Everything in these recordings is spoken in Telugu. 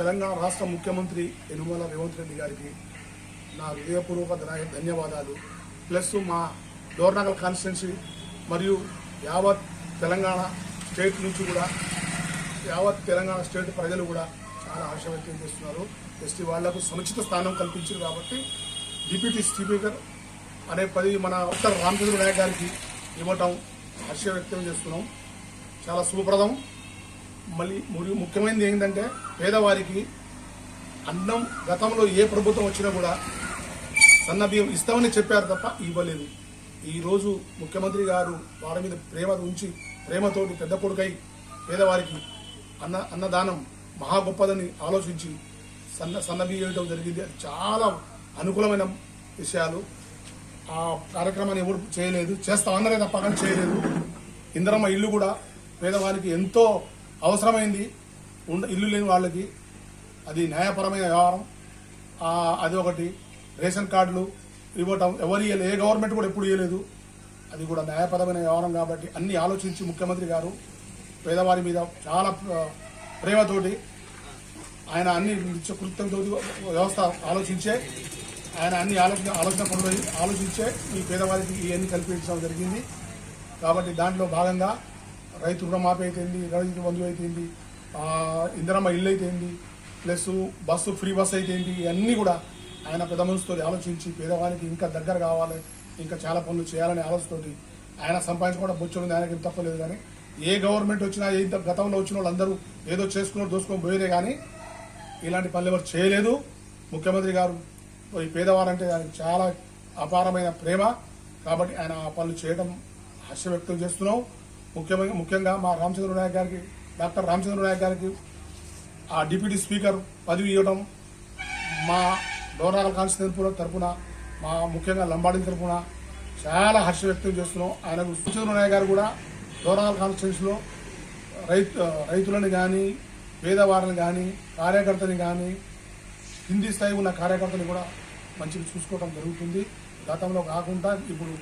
తెలంగాణ రాష్ట్ర ముఖ్యమంత్రి యనుమల రేవంత్ రెడ్డి గారికి నా హృదయపూర్వక ధన్యవాదాలు. ప్లస్ మా డోర్నగల్ కాన్స్టిట్యున్సీ మరియు యావత్ తెలంగాణ స్టేట్ నుంచి కూడా యావత్ తెలంగాణ స్టేట్ ప్రజలు కూడా చాలా ఆశ వ్యక్తం చేస్తున్నారు. ఎస్టీ వాళ్ళకు సముచిత స్థానం కల్పించారు కాబట్టి డిప్యూటీ స్పీకర్ అనే పది మన ఉత్తర రామచంద్ర నాయక్ గారికి ఇవ్వటం హర్ష వ్యక్తం చేస్తున్నాం. చాలా శుభప్రదం. మళ్ళీ మరియు ముఖ్యమైనది ఏంటంటే పేదవారికి అన్నం గతంలో ఏ ప్రభుత్వం వచ్చినా కూడా సన్న బియ్యం ఇస్తామని చెప్పారు తప్ప ఇవ్వలేదు. ఈరోజు ముఖ్యమంత్రి గారు వారి మీద ప్రేమ ఉంచి ప్రేమతోటి పెద్ద కొడుకై పేదవారికి అన్న అన్నదానం మహా గొప్పదని ఆలోచించి సన్న సన్న బియ్యం జరిగింది. అది చాలా అనుకూలమైన విషయాలు. ఆ కార్యక్రమాన్ని ఎవరు చేయలేదు. చేస్తామన్నదే తప్ప కానీ చేయలేదు. ఇందిరమ్మ ఇల్లు కూడా పేదవారికి ఎంతో అవసరమైంది ఇల్లు లేని వాళ్ళకి అది న్యాయపరమైన వ్యవహారం. అది ఒకటి. రేషన్ కార్డులు ఇవ్వటం ఎవరు ఇవ్వలేదు ఏ గవర్నమెంట్ కూడా ఎప్పుడు ఇవ్వలేదు అది కూడా న్యాయపరమైన వ్యవహారం కాబట్టి అన్ని ఆలోచించి ముఖ్యమంత్రి గారు పేదవారి మీద చాలా ప్రేమతోటి ఆయన అన్ని కృత్యంతో వ్యవస్థ ఆలోచించే ఆయన అన్ని ఆలోచన ఆలోచన పనులు ఆలోచించే ఈ పేదవారికి ఇవన్నీ కల్పించడం జరిగింది. కాబట్టి దాంట్లో భాగంగా రైతు రుణమాఫీ అయితేంది రైతు బంధువు అయితేంది ఆ, ఇందిరమ్మ ఇల్లు అయితేంది ప్లస్ బస్సు ఫ్రీ బస్సు అయితేంది ఇవన్నీ కూడా ఆయన పెద్ద మనసుతో ఆలోచించి పేదవానికి ఇంకా దగ్గర కావాలి ఇంకా చాలా పనులు చేయాలనే ఆలోచనతోటి ఆయన సంపాదించుకోవడం బొచ్చుంది ఆయనకి ఏం తప్పలేదు కానీ ఏ గవర్నమెంట్ వచ్చినా ఏ గతంలో వచ్చిన వాళ్ళందరూ ఏదో చేసుకున్నారు దోసుకొని పోయేదే కానీ ఇలాంటి పనులు ఎవరు చేయలేదు. ముఖ్యమంత్రి గారు ఈ పేదవారంటే ఆయనకు చాలా అపారమైన ప్రేమ. కాబట్టి ఆయన ఆ పనులు చేయడం హర్ష వ్యక్తం చేస్తున్నాం. ముఖ్యమైన ముఖ్యంగా మా రామచంద్ర నాయక్ గారికి డాక్టర్ రామచంద్ర నాయక్ గారికి ఆ డిప్యూటీ స్పీకర్ పదవి ఇవ్వడం మా డోర్నాగల్ కాన్స్టిట్యూన్సీ తరపున మా ముఖ్యంగా లంబాడి తరఫున చాలా హర్ష వ్యక్తం చేస్తున్నాం. ఆయనకు రామచంద్ర నాయక్ గారు కూడా డోర్నాగల్ కాన్స్టిట్యూన్సీలో రైతు రైతులను కానీ పేదవారిని కానీ కార్యకర్తని కానీ హిందీ స్థాయి ఉన్న కార్యకర్తని కూడా మంచిగా చూసుకోవడం జరుగుతుంది. గతంలో కాకుండా ఇప్పుడు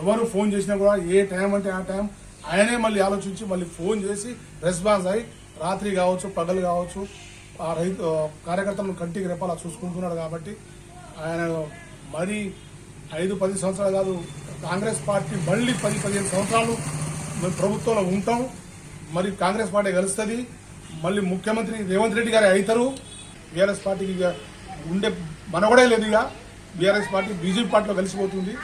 ఎవరు ఫోన్ చేసినా కూడా ఏ టైం అంటే ఆ టైం ఆయనే మళ్ళీ ఆలోచించి మళ్ళీ ఫోన్ చేసి రెస్పాన్స్ అయ్యి రాత్రి కావచ్చు పగలు కావచ్చు ఆ రైతు కార్యకర్తలను కంటికి రెప్పాలా చూసుకుంటున్నాడు కాబట్టి ఆయన మరీ ఐదు పది సంవత్సరాలు కాదు కాంగ్రెస్ పార్టీ మళ్ళీ పది పదిహేను సంవత్సరాలు మేము ప్రభుత్వంలో ఉంటాం. మరి కాంగ్రెస్ పార్టీ గెలుస్తుంది. మళ్ళీ ముఖ్యమంత్రి రేవంత్ రెడ్డి గారు అవుతారు బీఆర్ఎస్ పార్టీకి ఇక ఉండే మనగడే లేదు ఇక. బీఆర్ఎస్ పార్టీ బీజేపీ పార్టీలో కలిసిపోతుంది.